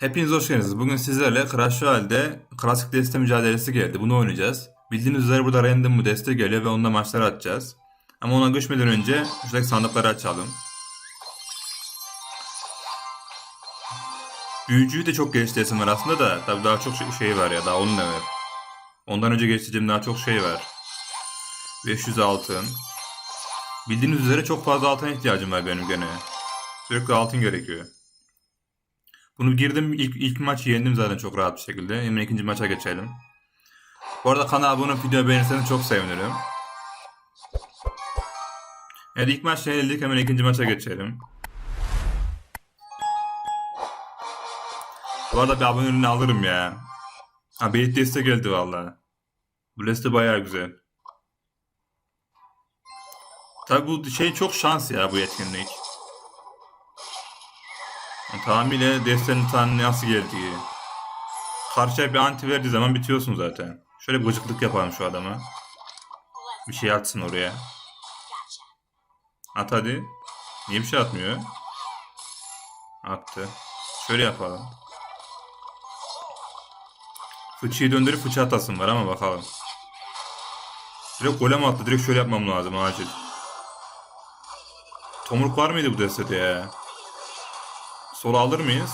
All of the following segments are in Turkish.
Hepiniz hoş geldiniz. Bugün sizlerle Crash Royale'de klasik deste mücadelesi geldi. Bunu oynayacağız. Bildiğiniz üzere burada random bir deste geliyor ve onunla maçlar atacağız. Ama ona geçmeden önce şuradaki sandıkları açalım. Büyücüyü de çok geliştiresim var aslında da tabii daha çok şey- şey var ya daha onun da. Ondan önce geliştireceğim daha çok şey var. 500 altın. Bildiğiniz üzere çok fazla altına ihtiyacım var benim gene. Sürekli altın gerekiyor. Bunu girdim ilk, ilk maç yendim zaten çok rahat bir şekilde. Hemen ikinci maça geçelim. Bu arada kanala abone video beğenirseniz çok sevinirim. Evet ilk maç yenildik hemen ikinci maça geçelim. Bu arada bir aboneliğini alırım ya. Ha deste geldi valla. Bu deste bayağı güzel. Tabi bu şey çok şans ya bu etkinlik. Tamamıyla destenin tanrı nasıl geldiği. Karşıya bir anti verdiği zaman bitiyorsun zaten. Şöyle gıcıklık yapalım şu adama. Bir şey atsın oraya. At hadi. Niye bir şey atmıyor? Attı. Şöyle yapalım. Fıçıyı döndürüp fıçı atasın var ama bakalım. Direkt golem attı. Direkt şöyle yapmam lazım acil. Tomruk var mıydı bu destede ya? Sola alır mıyız?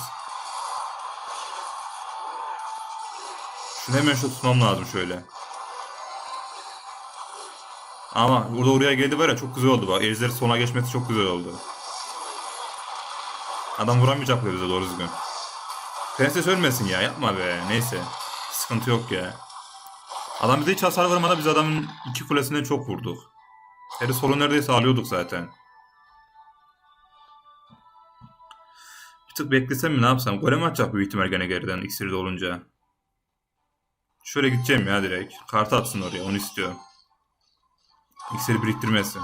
Şunu hemen şu tutmam lazım şöyle. Ama burada oraya geldi var ya çok güzel oldu bak. Ejder sona geçmesi çok güzel oldu. Adam vuramayacak bize doğru düzgün. Prenses ölmesin ya yapma be neyse. Sıkıntı yok ya. Adam bize hiç hasar vurmadan biz adamın iki kulesinden çok vurduk. Heri solu neredeyse alıyorduk zaten. Bir tık beklesem mi ne yapsam? Golem atacak büyük ihtimal gene geriden iksirde olunca. Şöyle gideceğim ya direkt. Kart atsın oraya onu istiyorum. İksiri biriktirmesin.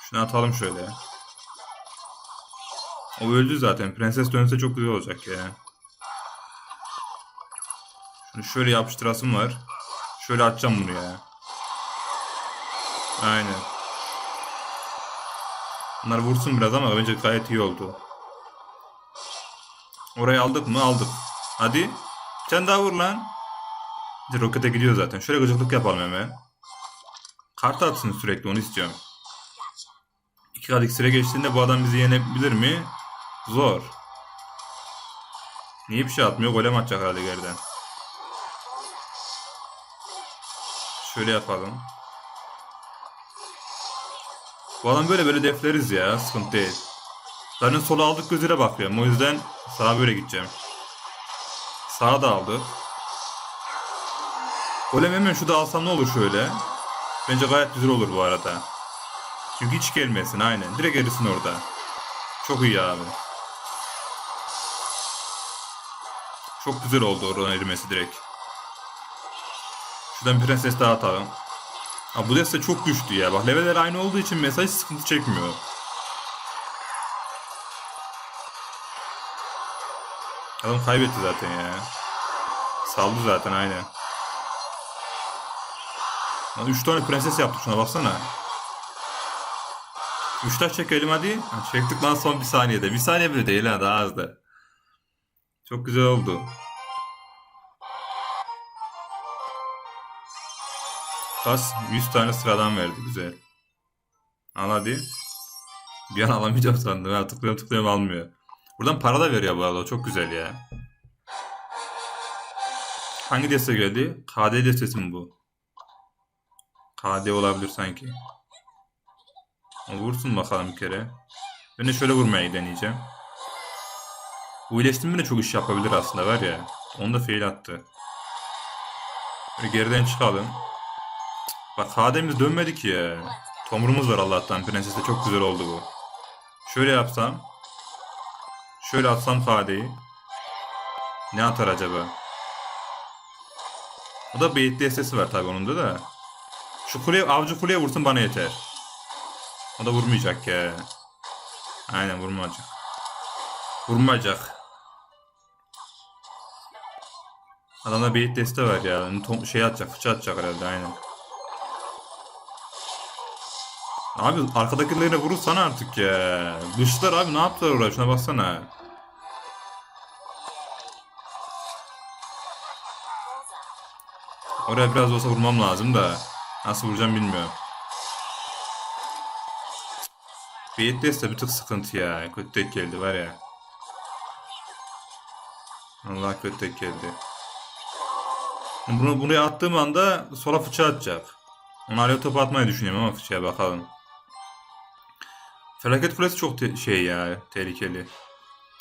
Şunu atalım şöyle. O öldü zaten. Prenses dönse çok güzel olacak ya. Şunu şöyle yapıştırasım var. Şöyle atacağım bunu ya. Aynen. Bunlar vursun biraz ama bence gayet iyi oldu. Orayı aldık mı? Aldık. Hadi. Tane daha vur lan. Bir Rokete gidiyor zaten. Şöyle gıcıklık yapalım hemen. Kart atsın sürekli onu istiyorum. İki kat iksire geçtiğinde bu adam bizi yenebilir mi? Zor. Niye bir şey atmıyor? Golem atacak herhalde geriden. Şöyle yapalım. Bu adam böyle böyle defleriz ya. Sıkıntı değil. Zaten sola aldık gözüyle bakıyorum. O yüzden sağa böyle gideceğim. Sağa da aldık. Golem hemen şurada alsam ne olur şöyle. Bence gayet güzel olur bu arada. Çünkü hiç gelmesin aynen. Direkt erisin orada. Çok iyi abi. Çok güzel oldu oradan erimesi direkt. Şuradan prenses daha atalım. Ha, bu deste çok güçlü ya. Bak leveller aynı olduğu için mesaj sıkıntı çekmiyor. Adam kaybetti zaten ya. Saldı zaten aynen. Lan 3 tane prenses yaptık şuna baksana. 3 taş çekelim hadi. Ha, çektik lan son bir saniyede. Bir saniye bile değil ha daha azdı. Çok güzel oldu. Kas 100 tane sıradan verdi güzel. Al hadi. Bir an alamayacağım sandım. Ha, tıklıyorum tıklıyorum almıyor. Buradan para da veriyor bu arada. Çok güzel ya. Hangi deste geldi? KD destesi mi bu? KD olabilir sanki. Vursun bakalım bir kere. Ben de şöyle vurmayı deneyeceğim. Bu iyileştirme de çok iş yapabilir aslında var ya. Onu da fail attı. Böyle geriden çıkalım. Bak KD'miz dönmedi ki ya. Tomrumuz var Allah'tan. Prenses'te çok güzel oldu bu. Şöyle yapsam. Şöyle atsam KD'yi. Ne atar acaba? O da bait destesi var tabi onun da da. Şu kuleye, avcı kuleye vursun bana yeter. O da vurmayacak ya. Aynen vurmayacak. Vurmayacak. Adamda bait deste var ya. Şey atacak, fıça atacak herhalde aynen. Abi arkadakilerine vurursana artık ya. Dışlar abi ne yaptılar oraya şuna baksana. Oraya biraz olsa vurmam lazım da. Nasıl vuracağım bilmiyorum. Beyitles de bir tık sıkıntı ya. Kötü tek geldi var ya. Allah kötü tek geldi. Bunu buraya attığım anda sola fıça atacak. Alev topu atmayı düşünüyorum ama fıçaya bakalım. Felaket kulesi çok te- şey ya tehlikeli.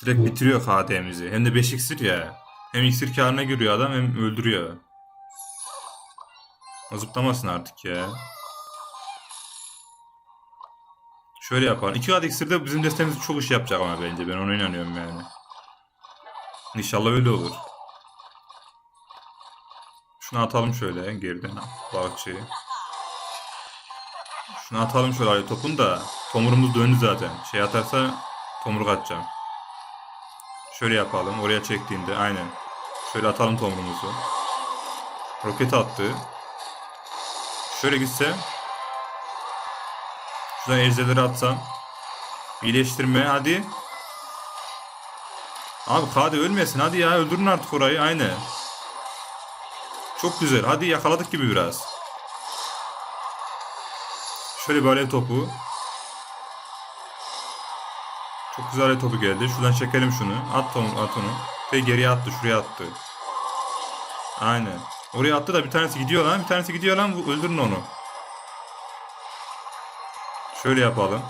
Direkt bitiriyor KD'mizi. Hem de 5 iksir ya. Hem iksir karına giriyor adam hem öldürüyor. Zıplamasın artık ya. Şöyle yapalım. 2 adet iksir de bizim destemiz çok iş yapacak ama bence. Ben ona inanıyorum yani. İnşallah öyle olur. Şunu atalım şöyle geriden balıkçıyı. Şunu atalım şöyle topun da tomurumuz döndü zaten. Şey atarsa tomruk atacağım. Şöyle yapalım. Oraya çektiğinde aynen. Şöyle atalım tomrumuzu. Roket attı. Şöyle gitse Şuradan ejderleri atsam. İyileştirme hadi. Abi Kade ölmesin hadi ya öldürün artık orayı aynı. Çok güzel hadi yakaladık gibi biraz. Şöyle bir alev topu. Çok güzel alev topu geldi. Şuradan çekelim şunu. At onu, at onu. Ve geriye attı, şuraya attı. Aynen. Oraya attı da bir tanesi gidiyor lan. Bir tanesi gidiyor lan. Öldürün onu. Şöyle yapalım.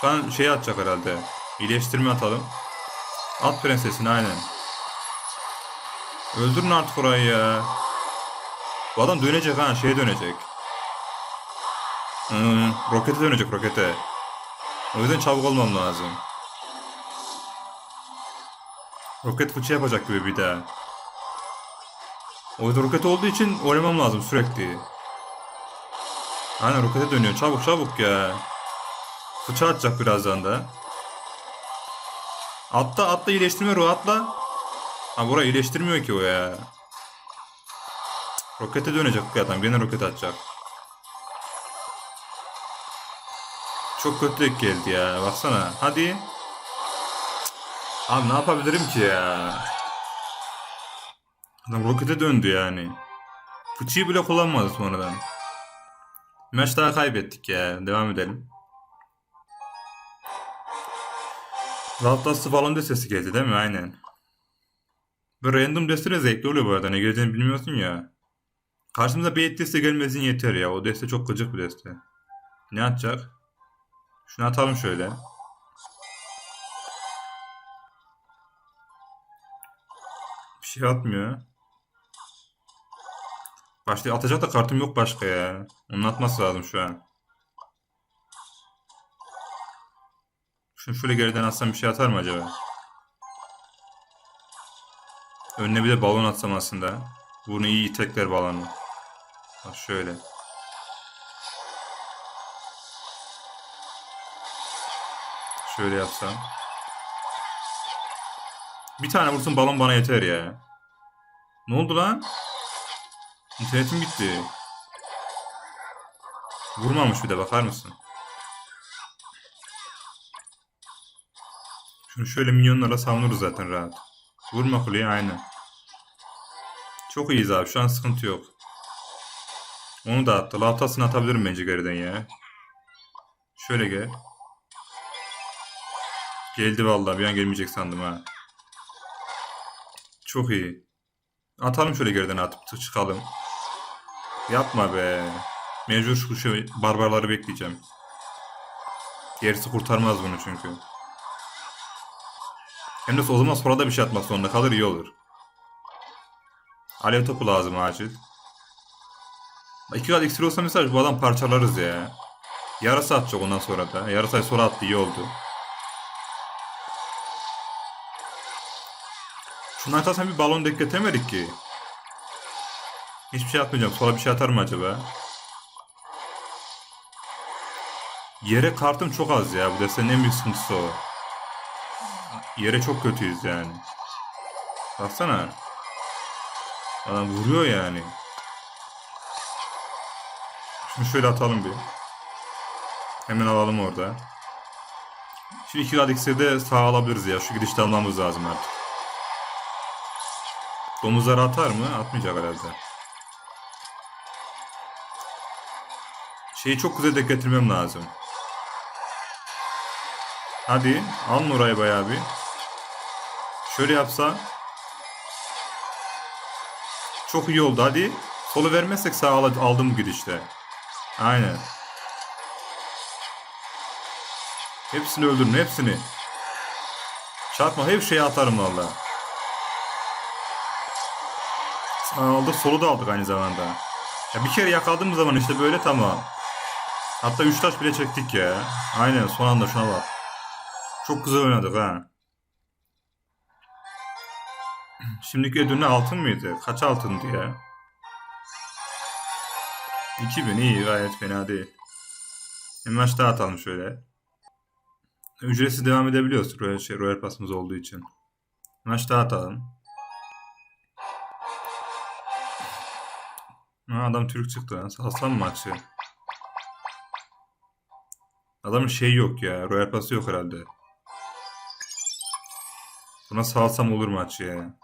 Şu an şey atacak herhalde. İyileştirme atalım. At prensesini aynen. Öldürün artık orayı ya. Bu adam dönecek ha şeye dönecek. Hmm, rokete dönecek rokete. O yüzden çabuk olmam lazım. Roket fıçı yapacak gibi bir daha. O yüzden roket olduğu için oynamam lazım sürekli. Aynen rokete dönüyor. Çabuk çabuk ya. Fıça atacak birazdan da. Atla atla iyileştirmiyor o atla. Ha burayı iyileştirmiyor ki o ya. Rokete dönecek bu adam. Gene roket atacak. Çok kötü denk geldi ya. Baksana. Hadi. Abi ne yapabilirim ki ya? Adam rokete döndü yani. Fıçıyı bile kullanmadı sonradan. Maç daha kaybettik ya. Devam edelim. Rahatlatsı falan da sesi geldi değil mi? Aynen. Böyle random deste de zevkli oluyor bu arada. Ne geleceğini bilmiyorsun ya. Karşımıza bir deste gelmesin yeter ya. O deste çok gıcık bir deste. Ne atacak? Şunu atalım şöyle. Bir şey atmıyor. Başta atacak da kartım yok başka ya. Onun atması lazım şu an. Şunu şöyle geriden atsam bir şey atar mı acaba? Önüne bir de balon atsam aslında. Bunu iyi itekler balonu. Bak şöyle. Şöyle yapsam. Bir tane vursun balon bana yeter ya. Ne oldu lan? İnternetim gitti. Vurmamış bir de bakar mısın? Şunu şöyle minyonlarla savunuruz zaten rahat. Vurma kuleye aynen. Çok iyiyiz abi şu an sıkıntı yok. Onu da attı. Laftasını atabilirim bence geriden ya. Şöyle gel. Geldi vallahi bir an gelmeyecek sandım ha. Çok iyi. Atalım şöyle geriden atıp çıkalım. Yapma be. Mecbur şu şey, barbarları bekleyeceğim. Gerisi kurtarmaz bunu çünkü. Hem de o zaman sonra da bir şey atmak zorunda kalır iyi olur. Alev topu lazım acil. İki kat iksir olsa mesela bu adam parçalarız ya. Yarısı atacak ondan sonra da. Yarısı sonra attı iyi oldu. Şundan atarsan bir balon denk getiremedik ki. Hiçbir şey atmayacağım. Sonra bir şey atar mı acaba? Yere kartım çok az ya. Bu destenin en büyük sıkıntısı o. Yere çok kötüyüz yani. Baksana. Adam vuruyor yani. Şunu şöyle atalım bir. Hemen alalım orada. Şimdi iki radikse de sağ alabiliriz ya. Şu girişte almamız lazım artık. Domuzları atar mı? Atmayacak herhalde. Şeyi çok güzel de getirmem lazım. Hadi alın orayı bayağı bir. Şöyle yapsa. Çok iyi oldu hadi. Solu vermezsek sağ al- aldım bu girişte. Aynen. Hepsini öldürün hepsini. Çarpma her şeyi atarım valla. Sağ aldık solu da aldık aynı zamanda. Ya bir kere yakaladığımız zaman işte böyle tamam. Hatta 3 taş bile çektik ya. Aynen son anda şuna bak. Çok güzel oynadık ha. Şimdiki ödülü altın mıydı? Kaç altındı ya? 2000 iyi gayet fena değil. Bir maç daha atalım şöyle. Ücretsiz devam edebiliyoruz Royal, şey, Royal Pass'ımız olduğu için. Maç daha atalım. Ha, adam Türk çıktı lan. Mı maçı? Adamın şey yok ya. Royal Pass'ı yok herhalde. Buna salsam olur maçı ya.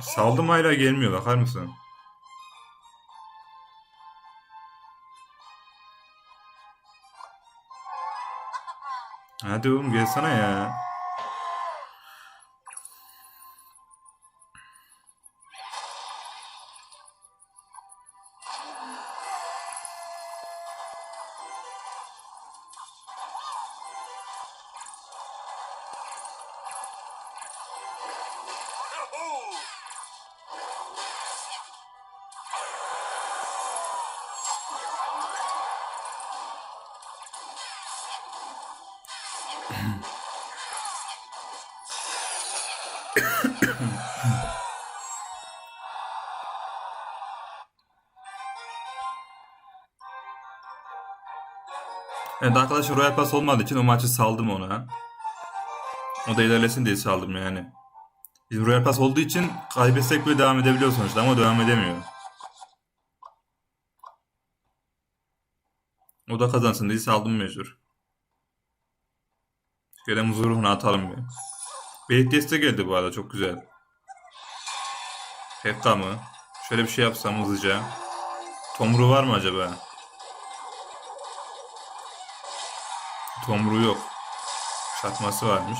Saldım hala gelmiyor bakar mısın? Hadi oğlum gelsene ya. Evet arkadaşlar Royal Pass olmadığı için o maçı saldım ona. O da ilerlesin diye saldım yani. Bizim Royal Pass olduğu için kaybetsek bile devam edebiliyor sonuçta ama devam edemiyor. O da kazansın diye saldım mecbur. Şöyle muzurunu atalım bir. Belediye de geldi bu arada çok güzel. Hefka mı? Şöyle bir şey yapsam hızlıca. Tomru var mı acaba? Tomru yok. Çakması varmış.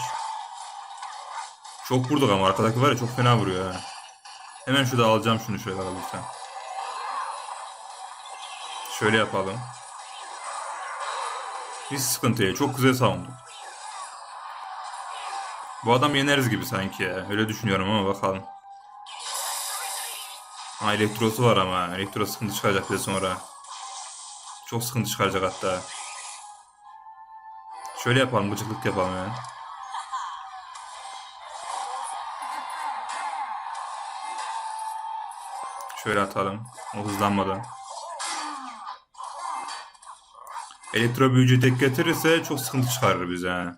Çok vurduk ama arkadaki var ya çok fena vuruyor ha. Hemen şurada alacağım şunu şöyle alırsan. Şöyle yapalım. Hiç sıkıntı yok. Çok güzel savunduk. Bu adam yeneriz gibi sanki ya. Öyle düşünüyorum ama bakalım. Ha elektrosu var ama. Elektro sıkıntı çıkaracak bir de sonra. Çok sıkıntı çıkaracak hatta. Şöyle yapalım. Gıcıklık yapalım ya. Şöyle atalım. O hızlanmadan. Elektro büyücü tek getirirse çok sıkıntı çıkarır bize.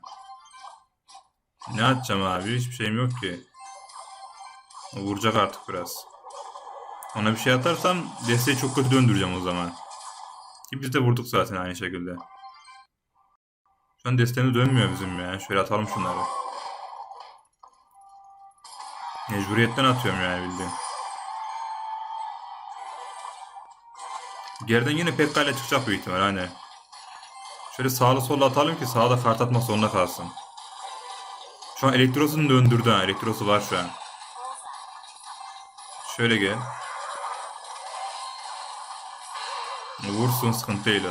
Ne atacağım abi? Hiçbir şeyim yok ki. O vuracak artık biraz. Ona bir şey atarsam desteği çok kötü döndüreceğim o zaman. Ki biz de vurduk zaten aynı şekilde. Şu an desteğimiz dönmüyor bizim ya. Şöyle atalım şunları. Mecburiyetten atıyorum yani bildiğin. Geriden yine Pekka ile çıkacak büyük ihtimal hani. Şöyle sağlı sollu atalım ki sağda kart atmak zorunda kalsın. Şu an elektrosunu döndürdü ha. Elektrosu var şu an. Şöyle gel. Vursun sıkıntıyla.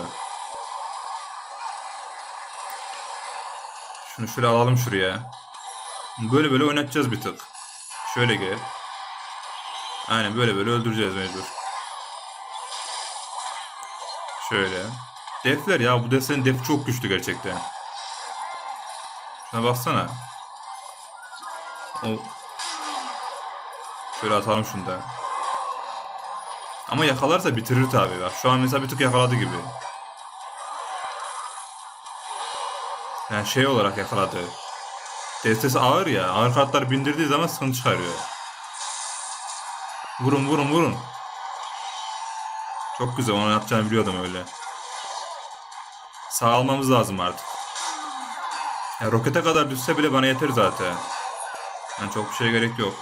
Şunu şöyle alalım şuraya. Böyle böyle oynatacağız bir tık. Şöyle gel. Aynen böyle böyle öldüreceğiz mecbur. Şöyle. Defler ya bu desen def çok güçlü gerçekten. Şuna baksana. O Şöyle atalım şunu da. Ama yakalarsa bitirir tabii bak. Şu an mesela bir tık yakaladı gibi. Yani şey olarak yakaladı. Destesi ağır ya. Ağır kartlar bindirdiği zaman sıkıntı çıkarıyor. Vurun vurun vurun. Çok güzel onu yapacağını biliyordum öyle. Sağ almamız lazım artık. Ya rokete kadar düşse bile bana yeter zaten. Yani çok bir şeye gerek yok.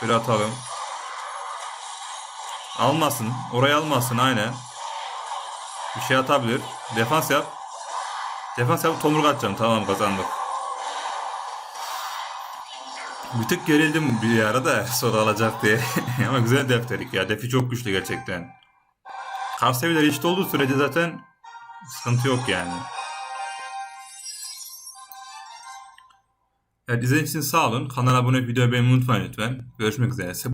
Şöyle atalım. Almasın. Oraya almasın aynen. Bir şey atabilir. Defans yap. Defans yap tomruk atacağım. Tamam kazandık. Bir tık gerildim bir ara da soru alacak diye. Ama güzel defterik ya. Defi çok güçlü gerçekten. Kar seviyeleri eşit olduğu sürece zaten sıkıntı yok yani. Evet izlediğiniz için sağ olun. Kanala abone olup videoyu beğenmeyi unutmayın lütfen. Görüşmek üzere.